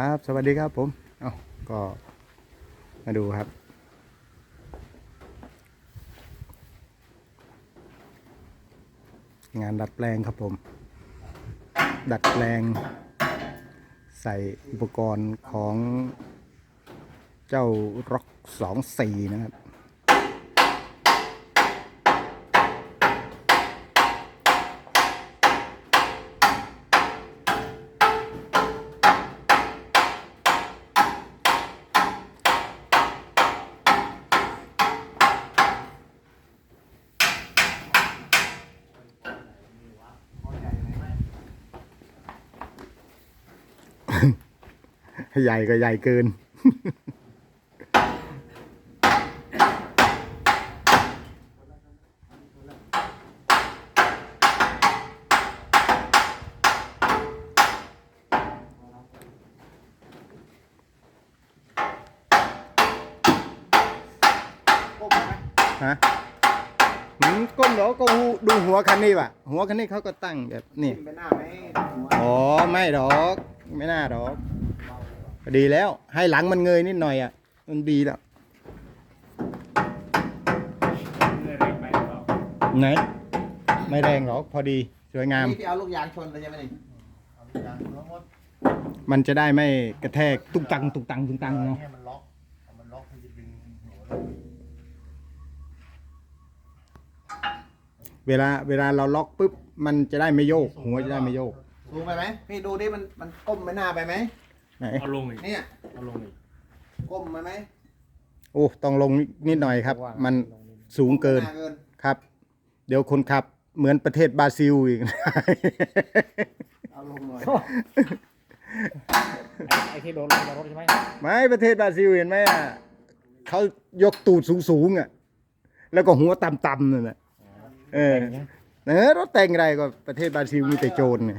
ครับ สวัสดีครับผม เอาก็มาดูครับ งานดัดแปลงครับผม ดัดแปลง ใส่อุปกรณ์ของเจ้าร็อกสองสี่นะครับ ใหญ่ก็ใหญ่เกินก้มไหมฮะหืมก้มเหรอก็ดูหัวคันนี้ว่ะ หัวคันนี้เขาก็ตั้งแบบนี่จิ้มไปหน้าไหมหัว อ๋อ ไม่หรอก ไม่น่าหรอกก็ดีแล้ว ให้หลังมันเงยนิดหน่อยอะ มันดีแล้วไหน ไม่แรงหรอกพอดีสวยงาม นี่ที่เอาลูกยางชนเลยใช่ไหมนี่เอาลูกยางชนแล้วหมดมันจะได้ไม่กระแทกตุกตังตุกตังตุกตังเนาะให้มันล็อกเอามันล็อกมันจะดึงหัวเราเวลาเวลาเราล็อกปุ๊บ มันจะได้ไม่โยก หัวจะได้ไม่โยก สูงไปไหมพี่ดูดิมันมันก้มไปหน้าไปไหมไหนเอาลงอีกเนี่ยเอาลงอีกก้มไปไหมโอ้ต้องลงนิดหน่อยครับ มันลงนิดสูงเกินหาเกินครับ เดี๋ยวคนขับเหมือนประเทศบราซิลอีกเอาลงหน่อยไอ้ไอ้ที่โดนลงจากรถใช่ไหมไม่ประเทศบราซิลเห็นไหมอะเขายกตูดสูงๆอะแล้วก็หัวต่ำๆนั่นแหละเออแต่งนะเออรถแต่งอะไรก็ประเทศบราซิลมีแต่โจรไง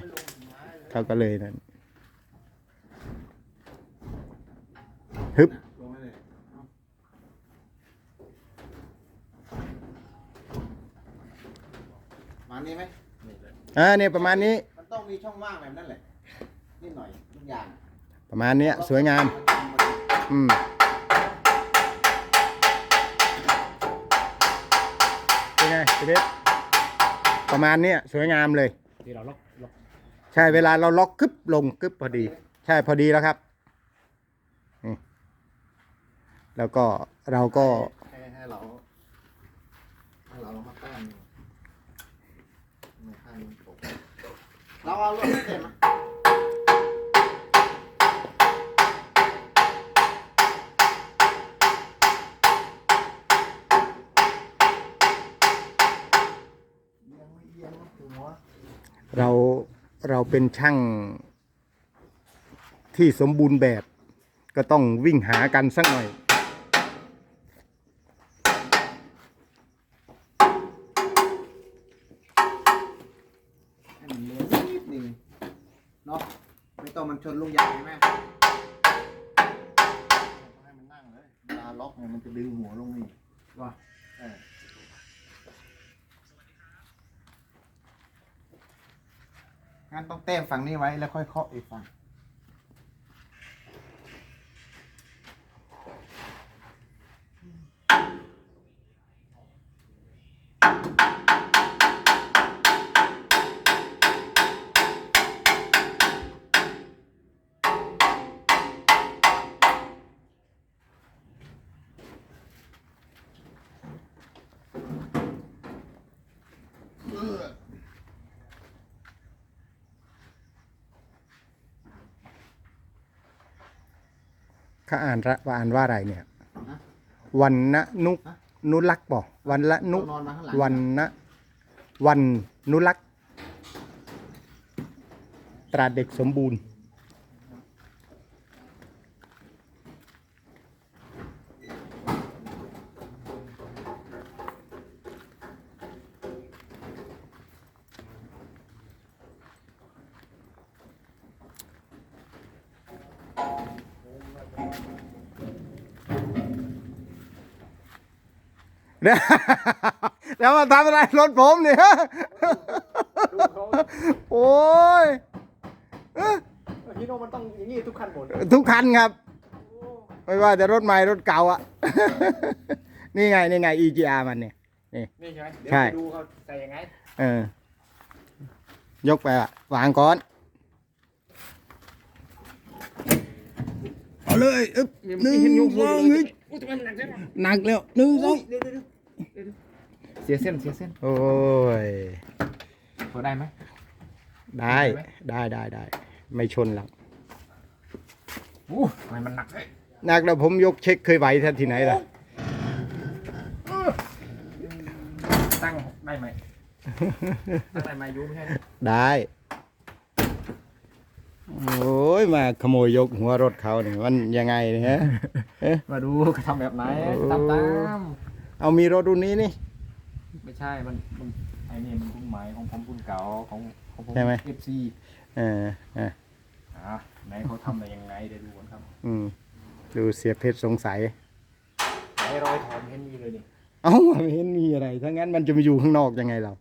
เขาก็เลยนั่นฮึบลงไปเลยเอามานี้ไหมอ่าเนี่ยประมาณนี้ มันต้องมีช่องว่างแบบนั้นแหละนิดหน่อยลูกยาง ประมาณเนี้ยสวยงาม อืมเป็นไงพี่เบสประมาณเนี้ยสวยงามเลยที่เราล็อกล็อก ใช่เวลาเราล็อกกึบลงกึบพอดี ใช่พอดีแล้วครับนี่แล้วก็เราก็ให้ให้เราให้เราลงมาตั้งมือข้างมันตกเราเอาลูกเต็มมายังไม่เอียงนะหัวเรา เราเป็นช่างที่สมบูรณ์แบบ ก็ต้องวิ่งหากันสักหน่อย ให้มันเลี้ยงนิดหนึ่งเนาะไม่ต้องมันชนลูกยางใช่ไหมให้มันนั่งเลยเวลาล็อกเนี่ยมันจะดึงหัวลงนี่ว่าเออ งั้นต้องแต้มฝั่งนี้ไว้แล้วค่อยเคาะอีกฝั่ง เขาอ่านระว่าอ่านว่าอะไรเนี่ย วันนะนุนุลักษ์ป่วันละนุนอนมาข้างหลังวันนะวันนุลักษ์ตราเด็กสมบูรณ์ เนี่ยแล้วมาทำอะไรรถผมเนี่ยโอ้ยเอ้อเฮีพี่โน้มันต้องอย่างนี้ทุกขั้นหมดทุกคันครับ ไม่ว่าจะรถใหม่รถเก่าอะ นี่ไงนี่ไง EGR มันเนี่ยนี่ใช่ไหมเดี๋ยวใช่ไปดูเขาใส่ยังไงเออยกไปอะวางก่อนเอาเลยอึ๊บหนึ่งสองหนึ่งอุ้ยทำไมมันหนักจังวะหนักแล้วหนึ่งสอง เดี๋ยวเดี๋ยวเดี๋ยวเดี๋ยวเสียเส้นเสียเส้นโอ้ย พอได้ไหม ได้ได้ไหมได้ได้ได้ ไม่ชนหรอกอู้ทำไมมันหนักเฮ้ยหนักแล้วผมยกเช็คเคยไหวท่านที่ไหนล่ะ ตั้งได้ไหมตั้งได้ไหมยูไม่ใช่นะได้ โอ้ยมาขโมยยกหัวรถเขาเนี่ยมันยังไงเนี่ยฮะมาดูเขาทำแบบไหนโอ้ตามตาม เอามีรถรุ่นนี้นี่ ไม่ใช่ มันมันไอ้นี่มันรุ่นใหม่ของผมรุ่นเก่าของของผม ใช่ไหมเอฟซีเออเอออะไหนเขาทำได้ยังไงเดี๋ยวดูกันครับอืมดูเสียเพชรสงสัยไอ้รอยถอนเห็นมีเลยนี่เอ้าไม่เห็นมีอะไรถ้างั้นมันจะมาอยู่ข้างนอกยังไงเรา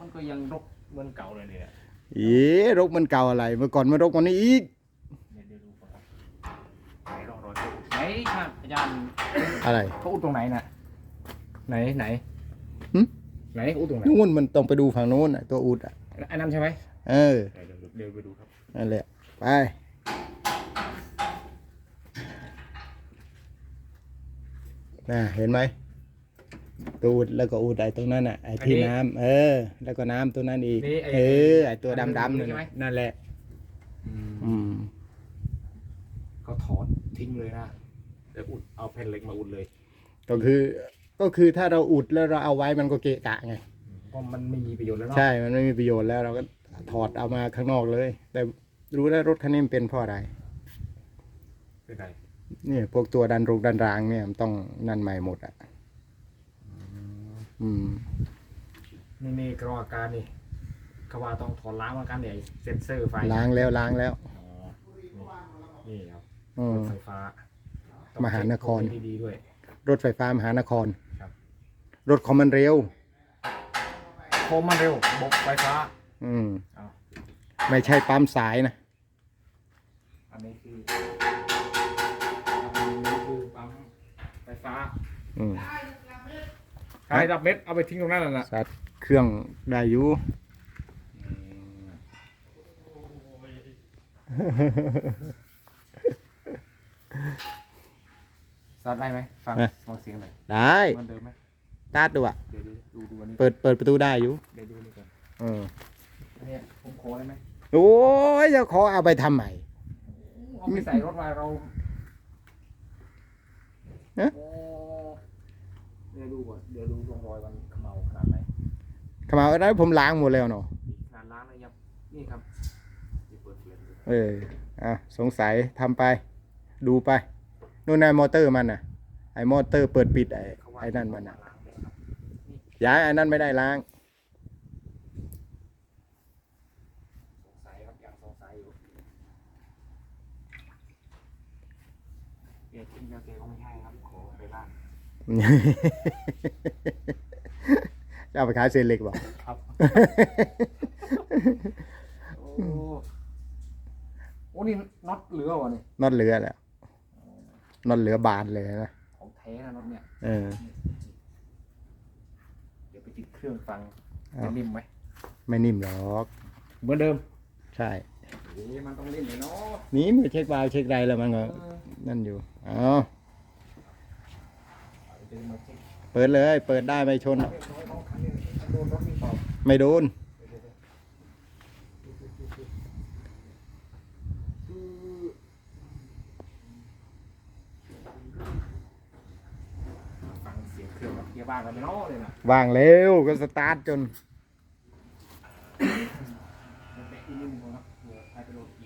มันก็ยังรกเหมือนเก่าเลยเนี่ยเอ๊ะรกมันเก่าอะไร เมื่อก่อนมันรกกว่านี้อีกเดี๋ยวเดี๋ยวดูก่อนครับไหนรอยรอยเขาอุดไหนครับอาจารย์อะไรเขาอุดตรงไหนน่ะ ไหนไหนหึ ไหนอุดตรงไหนนู่นมันต้องไปดูฝั่งนู้นน่ะตัวอุดอะอันนั้นใช่ไหมเออเดี๋ยวเดี๋ยวเดี๋ยวไปดูครับนั่นแหละไปน่ะเห็นไหมตูดแล้วก็อุดไอ้ตรงนั้นอะไอ้ที่น้ำเออ แล้วก็น้ำตัวนั้นอีกนี่ไอ้เออไอ้ตัวดำๆนั่นใช่ไหมน่ะนั่นแหละ อืมเขาถอนทิ้งเลยนะเดี๋ยวอุดเอาแผ่นเหล็กมาอุดเลย ก็คือ ก็คือถ้าเราอุดแล้วเราเอาไว้มันก็เกะกะไงเพราะมันไม่มีประโยชน์แล้วเนาะใช่ มันไม่มีประโยชน์แล้วเราก็ถอดเอามาข้างนอกเลย แต่รู้แล้วรถคันนี้มันเป็นเพราะอะไร เป็นไรเนี่ยพวกตัวดันรุกดันรางเนี่ยมันต้องนั่นใหม่หมดอะ อืม นี่นี่กรองอาการนี่เขาว่าต้องถอนล้างอาการใหญ่เซ็นเซอร์ไฟล้างแล้วล้างแล้ว อ๋อนี่ครับอืมรถไฟฟ้ามหานครต้องเช็พวกดีๆด้วย รถไฟฟ้ามหานครครับ รถคอมมันเร็ว โคมมันเร็วบบไฟฟ้าอืมเอาไม่ใช่ปั๊มสายนะ อันนี้คืออันนี้คือปั๊มไฟฟ้าอืมใครดับเม็ดเอาไปทิ้งตรงนั้นน่ะสัตว์เครื่องได้อยู่ ซัดได้ไหมฟังฟังเสียงหน่อยได้เหมันเดิมไหมตาดดูอะ เดี๋ยวดูดูดูอันนี้เปิดเปิดประตูได้อยู่เดี๋ยวดูนี่ก่อนเอออันเนี้ยผมขอได้ไหมโอ้ยจะขอเอาไปทำใหม่ เอาไปใส่รถมาเราเอ๊ะ โอ้เดี๋ยวดูก่อนเดี๋ยวดูร่องรอยมันเขมเมาขนาดไหนขมาเอาได้ผมล้างหมดแล้วเนาะขนาดล้างเลยยับนี่ครับเดี๋ยวเปิดเปลี่ยนดูเอออะสงสัยทำไป ดูไปนู่นไอ้มอเตอร์มันน่ะ ไอ้มอเตอร์เปิดปิดไอ้เขาว่าไอ้นั่นมันน่ะล้างเลยครับย้ายไอ้นั่นไม่ได้ล้าง สงสัยครับยังสงสัยอยู่เดี๋ยวทิ้งแล้วแกก็ไม่ให้ครับขอไปบ้านจะเอาไปขายเศษเหล็กบอกครับ โอ้โอ้นี่น็อตเหลือวะนี่น็อตเหลือแล้วน็อตเหลือบานเลยนะ ของแท้นะน็อตเนี่ยเออ เดี๋ยวไปติดเครื่องฟังเอา จะนิ่มไหมไม่นิ่มหรอก เหมือนเดิมใช่เอ๊ะมันต้องเล่นเลยเนาะนี่มือเช็ควาล์วเช็คไรแล้วมันก็ เออนั่นอยู่ เอาเดี๋ยวมาเช็คเปิดเลย เปิดได้ไม่ชน เรียบร้อยเอาคันนี้โดนรถมีเปล่าไม่โดน วางกันเนาะเลยนะวางแล้วก็สตาร์ทจน แต่อีนี่งเนาะใครไปโดนกี